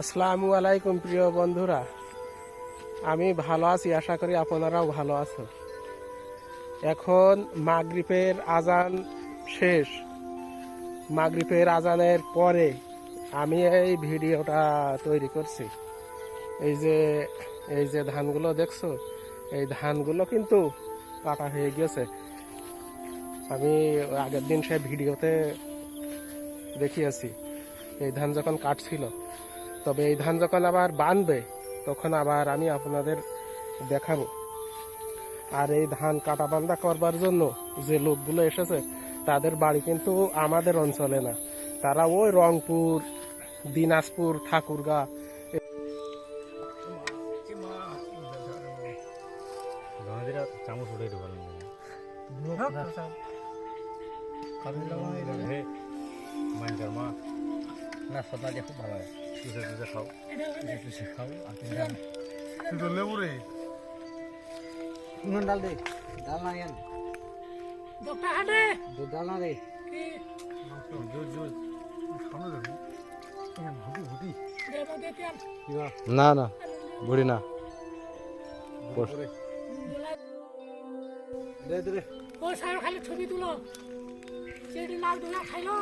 আসসালামু আলাইকুম, প্রিয় বন্ধুরা। আমি ভালো আছি, আশা করি আপনারাও ভালো আছো এখন মাগরিপের আজান শেষ। মাগরিপের আজানের পরে আমি এই ভিডিওটা তৈরি করছি। এই যে এই যে ধানগুলো দেখছ, এই ধানগুলো কিন্তু কাটা হয়ে গেছে আমি আগের দিন সে ভিডিওতে দেখিয়েছি। এই ধান যখন কাটছিল তবে এই ধান যখন আবার বানবে তখন আবার আমি আপনাদের দেখাবো। আর এই ধান কাটা বান্ধা করবার জন্য যে লোকগুলো এসেছে তাদের বাড়ি কিন্তু আমাদের অঞ্চলে না। তারা ওই রংপুর দিনাজপুর ঠাকুরগা চামচ উঠে না সদা দিয়ে খুব ভালো হয়। চুষে চুষে খাও একটু শেখাও আর তুমি ডাল তুই তো লেবু রে। নুন ডাল দে ডাল না ইয়ান দুধ ডাল না দে জুজ জুজ সামনে দেখো হুটি হুটি? না না বুড়ি না। ও খালি ছবি তুলো। সেটি লাল ধোলা খাইলো।